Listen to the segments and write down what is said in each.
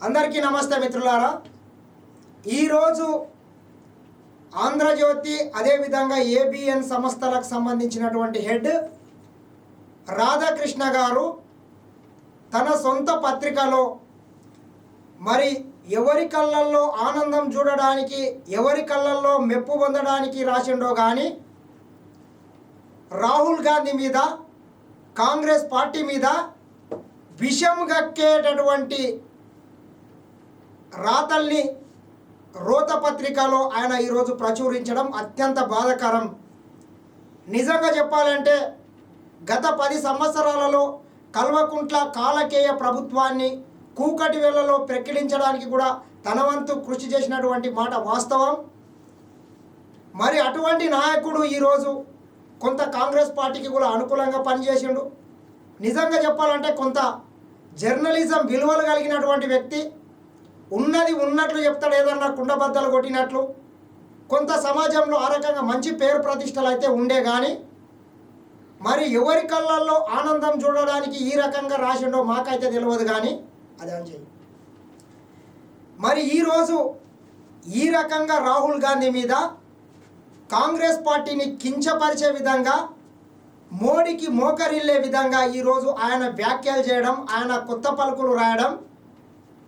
అందరికీ నమస్తే మిత్రులారా. ఈరోజు ఆంధ్రజ్యోతి అదేవిధంగా ఏబిఎన్ సంస్థలకు సంబంధించినటువంటి హెడ్ రాధాకృష్ణ గారు తన సొంత పత్రికలో మరి ఎవరి కళ్ళల్లో ఆనందం చూడడానికి ఎవరి కళ్ళల్లో మెప్పు పొందడానికి రాసిండో కానీ రాహుల్ గాంధీ మీద కాంగ్రెస్ పార్టీ మీద విషం గక్కేటటువంటి రాతల్ని రోత పత్రికలో ఆయన ఈరోజు ప్రచురించడం అత్యంత బాధాకరం. నిజంగా చెప్పాలంటే గత పది సంవత్సరాలలో కల్వకుంట్ల కాలకేయ ప్రభుత్వాన్ని కూకటి వేళలో ప్రకిలించడానికి కూడా తన వంతు కృషి చేసినటువంటి మాట వాస్తవం. మరి అటువంటి నాయకుడు ఈరోజు కొంత కాంగ్రెస్ పార్టీకి కూడా అనుకూలంగా పనిచేసిండు. నిజంగా చెప్పాలంటే కొంత జర్నలిజం విలువలు కలిగినటువంటి వ్యక్తి. ఉన్నది ఉన్నట్లు చెప్తాడు ఏదన్నా కుండబద్దలు కొట్టినట్లు. కొంత సమాజంలో ఆ రకంగా మంచి పేరు ప్రతిష్టలు అయితే ఉండే కానీ మరి ఎవరి కళ్ళల్లో ఆనందం చూడడానికి ఈ రకంగా రాసిండో మాకైతే తెలియదు కానీ అది అని చెయ్యి. మరి ఈరోజు ఈ రకంగా రాహుల్ గాంధీ మీద కాంగ్రెస్ పార్టీని కించపరిచే విధంగా మోడీకి మోకరిల్లే విధంగా ఈరోజు ఆయన వ్యాఖ్యలు చేయడం ఆయన కొత్త పలుకులు రాయడం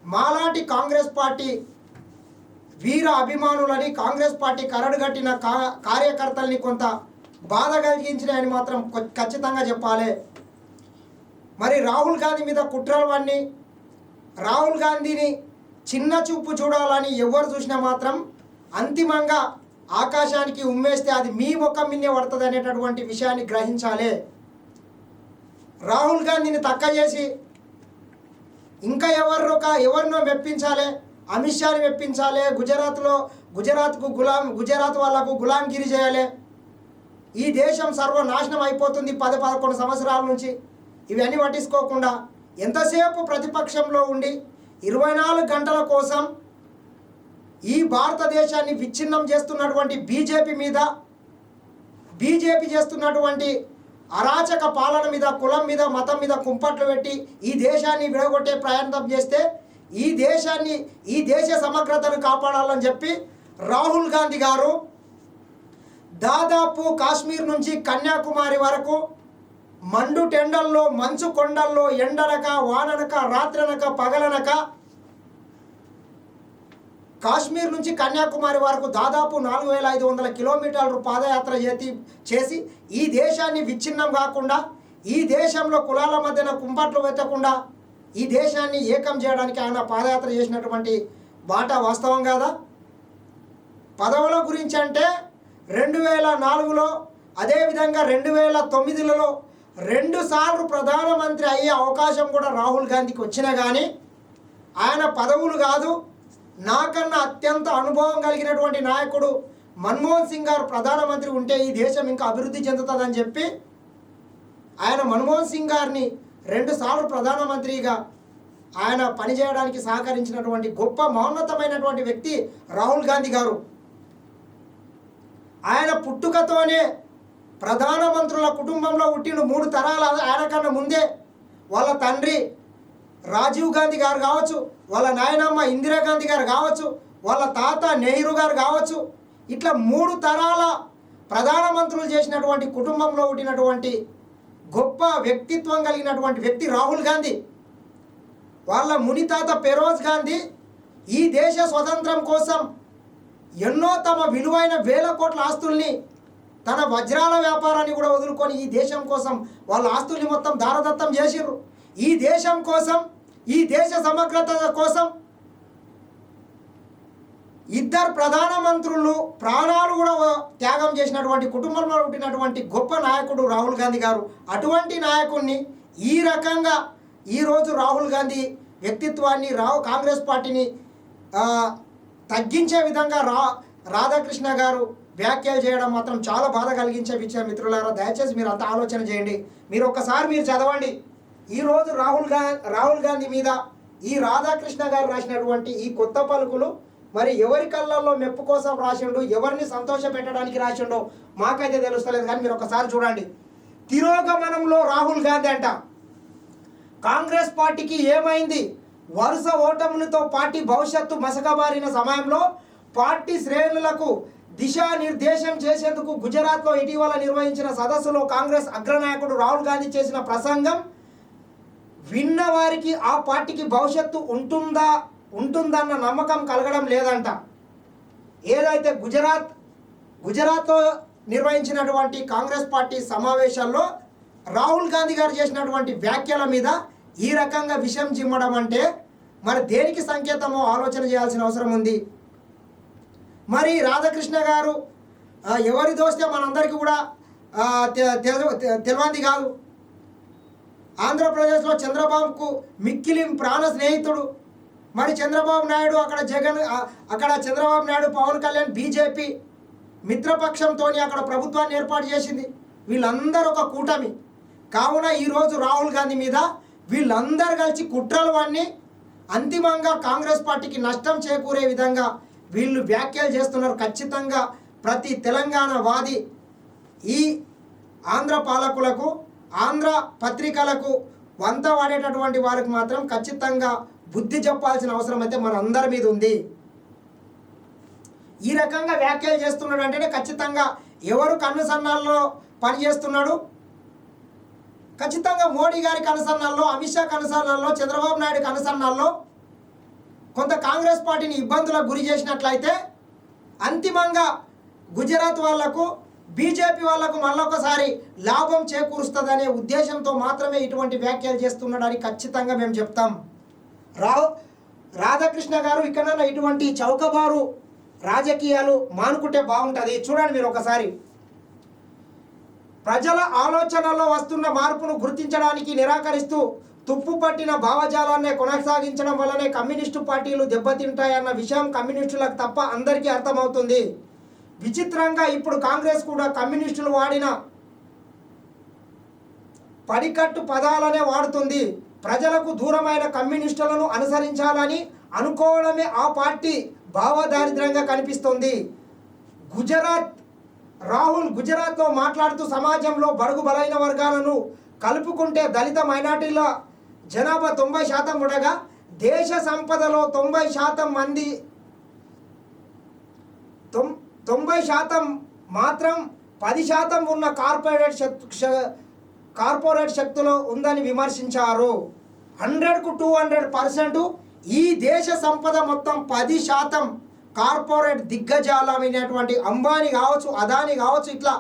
మాలాంటి కాంగ్రెస్ పార్టీ వీర అభిమానులని కాంగ్రెస్ పార్టీ కరడుగట్టిన కా కార్యకర్తల్ని కొంత బాధ కలిగించినాయని మాత్రం ఖచ్చితంగా చెప్పాలి. మరి రాహుల్ గాంధీ మీద కుట్రలవన్నీ రాహుల్ గాంధీని చిన్న చూపు చూడాలని ఎవరు చూసినా మాత్రం అంతిమంగా ఆకాశానికి ఉమ్మేస్తే అది మీ ముఖం మిన్నే పడుతుంది అనేటటువంటి విషయాన్ని గ్రహించాలి. రాహుల్ గాంధీని తక్క చేసి ఇంకా ఎవరు ఒక ఎవరినో మెప్పించాలి? అమిత్ షాని మెప్పించాలి? గుజరాత్లో గుజరాత్కు గులాం గుజరాత్ వాళ్ళకు గులాంగిరి చేయాలి? ఈ దేశం సర్వనాశనం అయిపోతుంది పది పదకొండు సంవత్సరాల నుంచి. ఇవన్నీ పట్టించుకోకుండా ఎంతసేపు ప్రతిపక్షంలో ఉండి ఇరవై నాలుగు గంటల కోసం ఈ భారతదేశాన్ని విచ్ఛిన్నం చేస్తున్నటువంటి బీజేపీ మీద బీజేపీ చేస్తున్నటువంటి అరాచక పాలన మీద కులం మీద మతం మీద కుంపట్లు పెట్టి ఈ దేశాన్ని విడగొట్టే ప్రయత్నం చేస్తే ఈ దేశాన్ని ఈ దేశ సమగ్రతను కాపాడాలని చెప్పి రాహుల్ గాంధీ గారు దాదాపు కాశ్మీర్ నుంచి కన్యాకుమారి వరకు మండు టెండల్లో మంచు కొండల్లో ఎండనక వాననక రాత్రనక పగలనక కాశ్మీర్ నుంచి కన్యాకుమారి వరకు దాదాపు నాలుగు వేల ఐదు వందల కిలోమీటర్లు పాదయాత్ర చేతి చేసి ఈ దేశాన్ని విచ్ఛిన్నం కాకుండా ఈ దేశంలో కులాల మధ్యన కుంపట్లు పెట్టకుండా ఈ దేశాన్ని ఏకం చేయడానికి ఆయన పాదయాత్ర చేసినటువంటి బాట వాస్తవం కాదా? పదవుల గురించి అంటే రెండు వేల నాలుగులో అదేవిధంగా రెండు వేల తొమ్మిదిలలో రెండు సార్లు ప్రధానమంత్రి అయ్యే అవకాశం కూడా రాహుల్ గాంధీకి వచ్చినా కానీ ఆయన పదవులు కాదు నాకన్నా అత్యంత అనుభవం కలిగినటువంటి నాయకుడు మన్మోహన్ సింగ్ గారు ప్రధానమంత్రి ఉంటే ఈ దేశం ఇంకా అభివృద్ధి చెందుతుందని చెప్పి ఆయన మన్మోహన్ సింగ్ గారిని రెండుసార్లు ప్రధానమంత్రిగా ఆయన పనిచేయడానికి సహకరించినటువంటి గొప్ప మౌన్నతమైనటువంటి వ్యక్తి రాహుల్ గాంధీ గారు. ఆయన పుట్టుకతోనే ప్రధానమంత్రుల కుటుంబంలో పుట్టిన మూడు తరాల ఆయన కన్నా ముందే వాళ్ళ తండ్రి రాజీవ్ గాంధీ గారు కావచ్చు వాళ్ళ నాయనమ్మ ఇందిరాగాంధీ గారు కావచ్చు వాళ్ళ తాత నెహ్రూ గారు కావచ్చు ఇట్లా మూడు తరాల ప్రధానమంత్రులు చేసినటువంటి కుటుంబంలో పుట్టినటువంటి గొప్ప వ్యక్తిత్వం కలిగినటువంటి వ్యక్తి రాహుల్ గాంధీ. వాళ్ళ మునితాత పెరోజ్ గాంధీ ఈ దేశ స్వతంత్రం కోసం ఎన్నో తమ విలువైన వేల కోట్ల ఆస్తుల్ని తన వజ్రాల వ్యాపారాన్ని కూడా వదులుకొని ఈ దేశం కోసం వాళ్ళ ఆస్తుల్ని మొత్తం దారదత్తం చేసిర్రు. ఈ దేశం కోసం ఈ దేశ సమగ్రత కోసం ఇద్దరు ప్రధానమంత్రులు ప్రాణాలు కూడా త్యాగం చేసినటువంటి కుటుంబంలో పుట్టినటువంటి గొప్ప నాయకుడు రాహుల్ గాంధీ గారు. అటువంటి నాయకుడిని ఈ రకంగా ఈరోజు రాహుల్ గాంధీ వ్యక్తిత్వాన్ని రావు కాంగ్రెస్ పార్టీని తగ్గించే విధంగా రా రాధాకృష్ణ గారు వ్యాఖ్యలు చేయడం మాత్రం చాలా బాధ కలిగించే విషయం మిత్రులారా. దయచేసి మీరు అంత ఆలోచన చేయండి. మీరు ఒక్కసారి మీరు చదవండి. ఈరోజు రాహుల్గా రాహుల్ గాంధీ మీద ఈ రాధాకృష్ణ గారు రాసినటువంటి ఈ కొత్త పలుకులు మరి ఎవరి కళ్ళల్లో మెప్పు కోసం రాసిండు ఎవరిని సంతోష పెట్టడానికి రాసిండో మాకైతే తెలుస్తలేదు కానీ మీరు ఒకసారి చూడండి. తిరోగమనంలో రాహుల్ గాంధీ అంట. కాంగ్రెస్ పార్టీకి ఏమైంది? వరుస ఓటములతో పార్టీ భవిష్యత్తు మసకబారిన సమయంలో పార్టీ శ్రేణులకు దిశానిర్దేశం చేసేందుకు గుజరాత్లో ఇటీవల నిర్వహించిన సదస్సులో కాంగ్రెస్ అగ్రనాయకుడు రాహుల్ గాంధీ చేసిన ప్రసంగం విన్న వారికి ఆ పార్టీకి భవిష్యత్తు ఉంటుందా ఉంటుందన్న నమ్మకం కలగడం లేదంట. ఏదైతే గుజరాత్ గుజరాత్లో నిర్వహించినటువంటి కాంగ్రెస్ పార్టీ సమావేశాల్లో రాహుల్ గాంధీ గారు చేసినటువంటి వ్యాఖ్యల మీద ఈ రకంగా విషయం చిమ్మడం అంటే మరి దేనికి సంకేతమో ఆలోచన చేయాల్సిన అవసరం ఉంది. మరి రాధాకృష్ణ గారు ఎవరి దోస్తే మనందరికీ కూడా ఆ, తెలియంది కాదు. ఆంధ్రప్రదేశ్లో చంద్రబాబుకు మిక్కిలి ప్రాణ స్నేహితుడు. మరి చంద్రబాబు నాయుడు అక్కడ జగన్ అక్కడ చంద్రబాబు నాయుడు పవన్ కళ్యాణ్ బీజేపీ మిత్రపక్షంతో అక్కడ ప్రభుత్వాన్ని ఏర్పాటు చేసింది. వీళ్ళందరూ ఒక కూటమి. కావున ఈరోజు రాహుల్ గాంధీ మీద వీళ్ళందరూ కలిసి కుట్రలు వాడిని అంతిమంగా కాంగ్రెస్ పార్టీకి నష్టం చేకూరే విధంగా వీళ్ళు వ్యాఖ్యలు చేస్తున్నారు. ఖచ్చితంగా ప్రతి తెలంగాణ వాది ఈ ఆంధ్ర పాలకులకు ఆంధ్ర పత్రికలకు వంత వాడేటటువంటి వారికి మాత్రం ఖచ్చితంగా బుద్ధి చెప్పాల్సిన అవసరం అయితే మన అందరి మీద ఉంది. ఈ రకంగా వ్యాఖ్యలు చేస్తున్నాడు అంటేనే ఖచ్చితంగా ఎవరు కన్ను సన్నాల్లో పనిచేస్తున్నాడు ఖచ్చితంగా మోడీ గారి కనుసన్నాల్లో అమిత్ షా కనుసన్నాల్లో చంద్రబాబు నాయుడు కనుసన్నాల్లో కొంత కాంగ్రెస్ పార్టీని ఇబ్బందులకు గురి చేసినట్లయితే అంతిమంగా గుజరాత్ వాళ్ళకు బీజేపీ వాళ్ళకు మళ్ళొకసారి లాభం చేకూరుస్తుందనే ఉద్దేశంతో మాత్రమే ఇటువంటి వ్యాఖ్యలు చేస్తున్నాడని ఖచ్చితంగా మేము చెప్తాం. రావు రాధాకృష్ణ గారు ఇక్కడన్నా ఇటువంటి చౌకబారు రాజకీయాలు మానుకుంటే బాగుంటుంది. చూడండి మీరు ఒకసారి. ప్రజల ఆలోచనలో వస్తున్న మార్పును గుర్తించడానికి నిరాకరిస్తూ తుప్పు పట్టిన భావజాలాన్ని కొనసాగించడం వల్లనే కమ్యూనిస్టు పార్టీలు దెబ్బతింటాయన్న విషయం కమ్యూనిస్టులకు తప్ప అందరికీ అర్థమవుతుంది. విచిత్రంగా ఇప్పుడు కాంగ్రెస్ కూడా కమ్యూనిస్టులు వాడిన పడికట్టు పదాలనే వాడుతుంది. ప్రజలకు దూరమైన కమ్యూనిస్టులను అనుసరించాలని అనుకోవడమే ఆ పార్టీ భావదారిద్ర్యంగా కనిపిస్తుంది. గుజరాత్ రాహుల్ గుజరాత్లో మాట్లాడుతూ సమాజంలో బడుగు బలైన వర్గాలను కలుపుకుంటే దళిత మైనార్టీల జనాభా తొంభై శాతం ఉండగా దేశ సంపదలో తొంభై శాతం మంది తొం తొంభై శాతం మాత్రం పది శాతం ఉన్న కార్పొరేట్ శక్తి కార్పొరేట్ శక్తులు ఉందని విమర్శించారు. హండ్రెడ్కు టూ హండ్రెడ్ పర్సెంట్ ఈ దేశ సంపద మొత్తం పది శాతం కార్పొరేట్ దిగ్గజాలమైనటువంటి అంబానీ కావచ్చు అదాని కావచ్చు ఇట్లా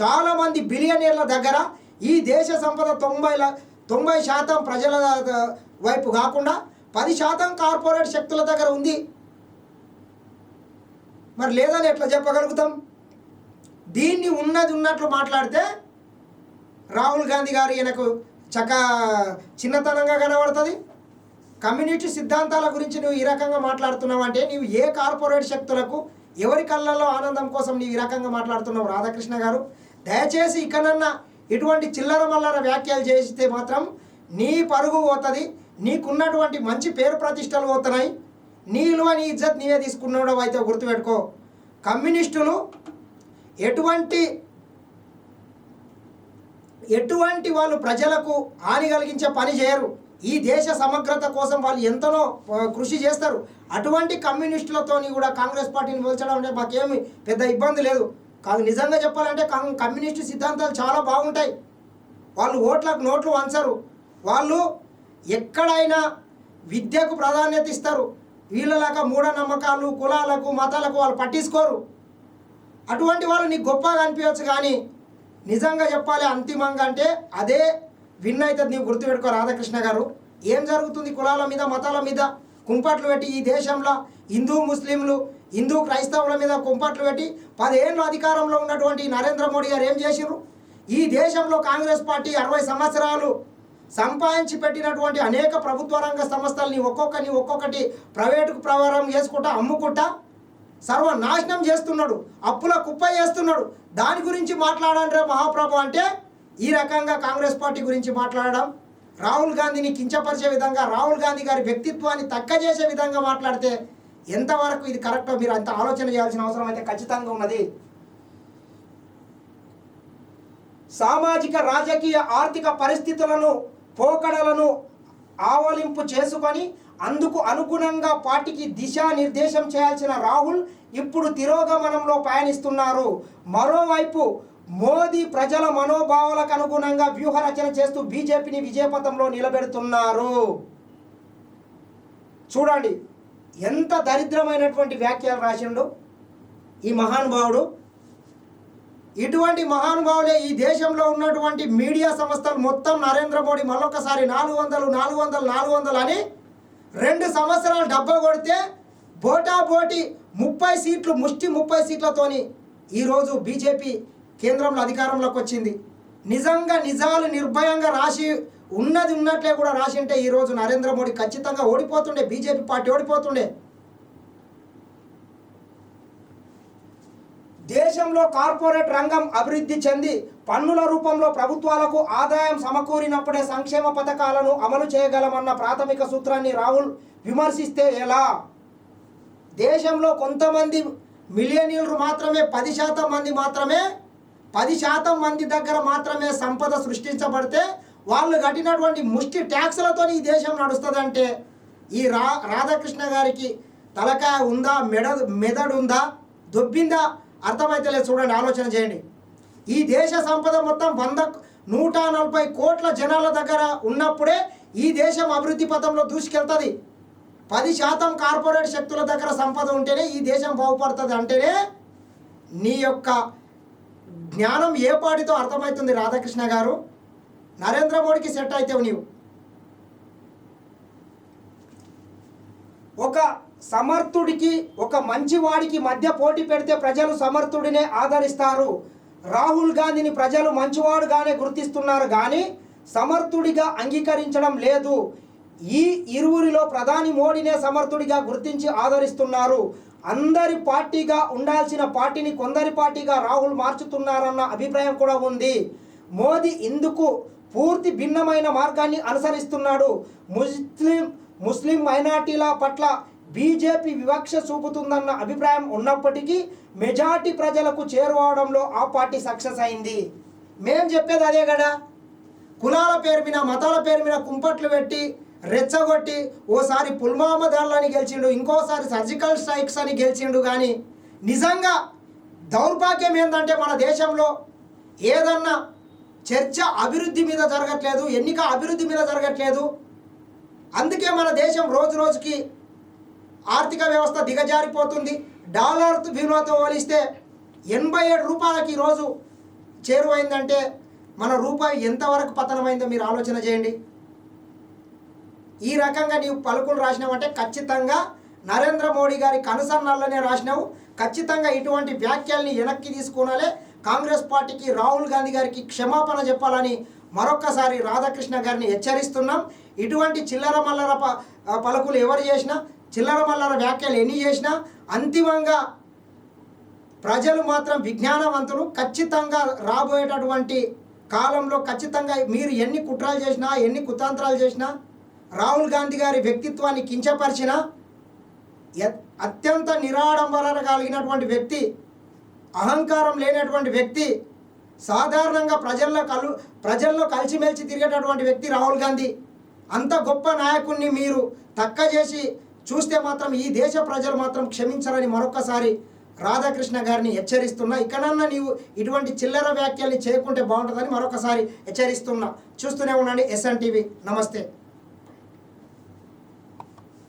చాలామంది బిలియనీర్ల దగ్గర ఈ దేశ సంపద తొంభై తొంభై శాతం ప్రజల వైపు కాకుండా పది శాతం కార్పొరేట్ శక్తుల దగ్గర ఉంది. మరి లేదని ఎట్లా చెప్పగలుగుతాం? దీన్ని ఉన్నది ఉన్నట్లు మాట్లాడితే రాహుల్ గాంధీ గారు ఈయనకు చక్క చిన్నతనంగా కనబడుతుంది. కమ్యూనిటీ సిద్ధాంతాల గురించి నువ్వు ఈ రకంగా మాట్లాడుతున్నావు అంటే నీవు ఏ కార్పొరేట్ శక్తులకు ఎవరి కళ్ళల్లో ఆనందం కోసం నీవు ఈ రకంగా మాట్లాడుతున్నావు రాధాకృష్ణ గారు? దయచేసి ఇకనన్నా ఇటువంటి చిల్లర మల్లర వ్యాఖ్యలు చేస్తే మాత్రం నీ పరుగు పోతుంది నీకున్నటువంటి మంచి పేరు ప్రతిష్టలు పోతున్నాయి. నీ విలువ నీ ఇజ్జత్ నీవే తీసుకున్నాడో అయితే గుర్తుపెట్టుకో. కమ్యూనిస్టులు ఎటువంటి ఎటువంటి వాళ్ళు ప్రజలకు హాని కలిగించే పని చేయరు. ఈ దేశ సమగ్రత కోసం వాళ్ళు ఎంతనో కృషి చేస్తారు. అటువంటి కమ్యూనిస్టులతోని కూడా కాంగ్రెస్ పార్టీని పోల్చడం అంటే మాకేమి పెద్ద ఇబ్బంది లేదు. కాదు నిజంగా చెప్పాలంటే కమ్యూనిస్టు సిద్ధాంతాలు చాలా బాగుంటాయి. వాళ్ళు ఓట్లకు నోట్లు వంచరు. వాళ్ళు ఎక్కడైనా విద్యకు ప్రాధాన్యత ఇస్తారు. వీళ్ళలాగా మూఢనమ్మకాలు కులాలకు మతాలకు వాళ్ళు పట్టించుకోరు. అటువంటి వాళ్ళు నీకు గొప్పగా అనిపించవచ్చు కానీ నిజంగా చెప్పాలి అంతిమంగా అంటే అదే విన్ అవుతుంది నీవు గుర్తుపెట్టుకో రాధాకృష్ణ గారు. ఏం జరుగుతుంది కులాల మీద మతాల మీద? కుంపట్లు పెట్టి ఈ దేశంలో హిందూ ముస్లింలు హిందూ క్రైస్తవుల మీద కుంపట్లు పెట్టి పదేళ్ళు అధికారంలో ఉన్నటువంటి నరేంద్ర మోడీ గారు ఏం చేసిరు ఈ దేశంలో కాంగ్రెస్ పార్టీ అరవై సంవత్సరాలు సంపాదించి పెట్టినటువంటి అనేక ప్రభుత్వ రంగ సంస్థల్ని ఒక్కొక్కని ఒక్కొక్కటి ప్రైవేటుకు ప్రవారం చేసుకుంటా అమ్ముకుంటా సర్వనాశనం చేస్తున్నాడు. అప్పుల కుప్ప చేస్తున్నాడు. దాని గురించి మాట్లాడంటే మహాప్రభు అంటే ఈ రకంగా కాంగ్రెస్ పార్టీ గురించి మాట్లాడడం రాహుల్ గాంధీని కించపరిచే విధంగా రాహుల్ గాంధీ గారి వ్యక్తిత్వాన్ని తక్క చేసే విధంగా మాట్లాడితే ఎంతవరకు ఇది కరెక్టో మీరు అంత ఆలోచన చేయాల్సిన అవసరం అయితే ఖచ్చితంగా ఉన్నది. సామాజిక రాజకీయ ఆర్థిక పరిస్థితులను పోకడలను ఆవలింపు చేసుకొని అందుకు అనుగుణంగా పార్టీకి దిశానిర్దేశం చేయాల్సిన రాహుల్ ఇప్పుడు తిరోగమనంలో పయనిస్తున్నారు. మరోవైపు మోదీ ప్రజల మనోభావాలకు అనుగుణంగా వ్యూహ రచన చేస్తూ బీజేపీని విజయపథంలో నిలబెడుతున్నారు. చూడండి ఎంత దరిద్రమైనటువంటి వ్యాఖ్యలు రాసిండు ఈ మహానుభావుడు. ఇటువంటి మహానుభావులే ఈ దేశంలో ఉన్నటువంటి మీడియా సంస్థలు మొత్తం నరేంద్ర మోడీ మళ్ళొకసారి నాలుగు వందలు నాలుగు వందలు నాలుగు వందలు అని రెండు సంవత్సరాలు డబ్బా కొడితే బోటా బోటి ముప్పై సీట్లు ముష్టి ముప్పై సీట్లతోని ఈరోజు బీజేపీ కేంద్రంలో అధికారంలోకి వచ్చింది. నిజంగా నిజాలు నిర్భయంగా రాసి ఉన్నది ఉన్నట్లే కూడా రాసి ఉంటే ఈరోజు నరేంద్ర మోడీ ఖచ్చితంగా ఓడిపోతుండే బీజేపీ పార్టీ ఓడిపోతుండే. దేశంలో కార్పొరేట్ రంగం అభివృద్ధి చెంది పన్నుల రూపంలో ప్రభుత్వాలకు ఆదాయం సమకూరినప్పుడే సంక్షేమ పథకాలను అమలు చేయగలమన్న ప్రాథమిక సూత్రాన్ని రాహుల్ విమర్శిస్తే ఎలా? దేశంలో కొంతమంది మిలియనీర్లు మాత్రమే పది శాతం మంది మాత్రమే పది శాతం మంది దగ్గర మాత్రమే సంపద సృష్టించబడితే వాళ్ళు కట్టినటువంటి ముష్టి ట్యాక్స్లతో ఈ దేశం నడుస్తుందంటే. ఈ రా రాధాకృష్ణ గారికి తలకాయ ఉందా మెడ మెదడు ఉందా దొబ్బిందా? అర్థమైతే లేదు చూడండి ఆలోచన చేయండి. ఈ దేశ సంపద మొత్తం వంద నూట నలభై కోట్ల జనాల దగ్గర ఉన్నప్పుడే ఈ దేశం అభివృద్ధి పథంలో దూసుకెళ్తుంది. పది శాతం కార్పొరేట్ శక్తుల దగ్గర సంపద ఉంటేనే ఈ దేశం బాగుపడుతుంది అంటేనే నీ యొక్క జ్ఞానం ఏ పాటితో అర్థమవుతుంది రాధాకృష్ణ గారు? నరేంద్ర మోడీకి సెట్ అవుతావు నీవు. ఒక సమర్థుడికి ఒక మంచివాడికి మధ్య పోటీ పెడితే ప్రజలు సమర్థుడినే ఆదరిస్తారు. రాహుల్ గాంధీని ప్రజలు మంచివాడుగానే గుర్తిస్తున్నారు కానీ సమర్థుడిగా అంగీకరించడం లేదు. ఈ ఇరువురిలో ప్రధాని మోడీనే సమర్థుడిగా గుర్తించి ఆదరిస్తున్నారు. అందరి పార్టీగా ఉండాల్సిన పార్టీని కొందరి పార్టీగా రాహుల్ మార్చుతున్నారన్న అభిప్రాయం కూడా ఉంది. మోదీ ఇందుకు పూర్తి భిన్నమైన మార్గాన్ని అనుసరిస్తున్నాడు. ముస్లిం ముస్లిం మైనార్టీల పట్ల బీజేపీ వివక్ష చూపుతుందన్న అభిప్రాయం ఉన్నప్పటికీ మెజార్టీ ప్రజలకు చేరువవడంలో ఆ పార్టీ సక్సెస్ అయింది. మేం చెప్పేది అదే కదా? కులాల పేరు మీద మతాల పేరు మీద కుంపట్లు పెట్టి రెచ్చగొట్టి ఓసారి పుల్వామా దాడులని గెలిచిండు ఇంకోసారి సర్జికల్ స్ట్రైక్స్ అని గెలిచిండు కానీ నిజంగా దౌర్భాగ్యం ఏంటంటే మన దేశంలో ఏదన్నా చర్చ అభివృద్ధి మీద జరగట్లేదు ఎన్నిక అభివృద్ధి మీద జరగట్లేదు. అందుకే మన దేశం రోజు రోజుకి ఆర్థిక వ్యవస్థ దిగజారిపోతుంది. డాలర్ విలువతో పోలిస్తే ఎనభై ఏడు రూపాయలకి ఈరోజు చేరువైందంటే మన రూపాయి ఎంతవరకు పతనమైందో మీరు ఆలోచన చేయండి. ఈ రకంగా నీవు పలుకులు రాసినావంటే ఖచ్చితంగా నరేంద్ర మోడీ గారి కనుసన్నల్లోనే రాసినావు. ఖచ్చితంగా ఇటువంటి వ్యాఖ్యల్ని వెనక్కి తీసుకునాలే కాంగ్రెస్ పార్టీకి రాహుల్ గాంధీ గారికి క్షమాపణ చెప్పాలని మరొక్కసారి రాధాకృష్ణ గారిని హెచ్చరిస్తున్నాం. ఇటువంటి చిల్లర మల్లర ప పలుకులు ఎవరు చేసినా చిల్లర మల్లర వ్యాఖ్యలు ఎన్ని చేసినా అంతిమంగా ప్రజలు మాత్రం విజ్ఞానవంతులు. ఖచ్చితంగా రాబోయేటటువంటి కాలంలో ఖచ్చితంగా మీరు ఎన్ని కుట్రాలు చేసినా ఎన్ని కుతంత్రాలు చేసినా రాహుల్ గాంధీ గారి వ్యక్తిత్వాన్ని కించపరిచినా అత్యంత నిరాడంబర కలిగినటువంటి వ్యక్తి అహంకారం లేనటువంటి వ్యక్తి సాధారణంగా ప్రజల్లో కలు ప్రజల్లో కలిసిమెలిసి తిరిగేటటువంటి వ్యక్తి రాహుల్ గాంధీ. అంత గొప్ప నాయకుడిని మీరు తక్క చేసి చూస్తే మాత్రం ఈ దేశ ప్రజలు మాత్రం క్షమించరని మరొకసారి రాధాకృష్ణ గారిని హెచ్చరిస్తున్నా. ఇకనన్నా నీవు ఇటువంటి చిల్లర వ్యాఖ్యల్ని చేయకుంటే బాగుంటుందని మరొకసారి హెచ్చరిస్తున్నా. చూస్తూనే ఉండండి ఎస్ఎన్ టీవీ. నమస్తే.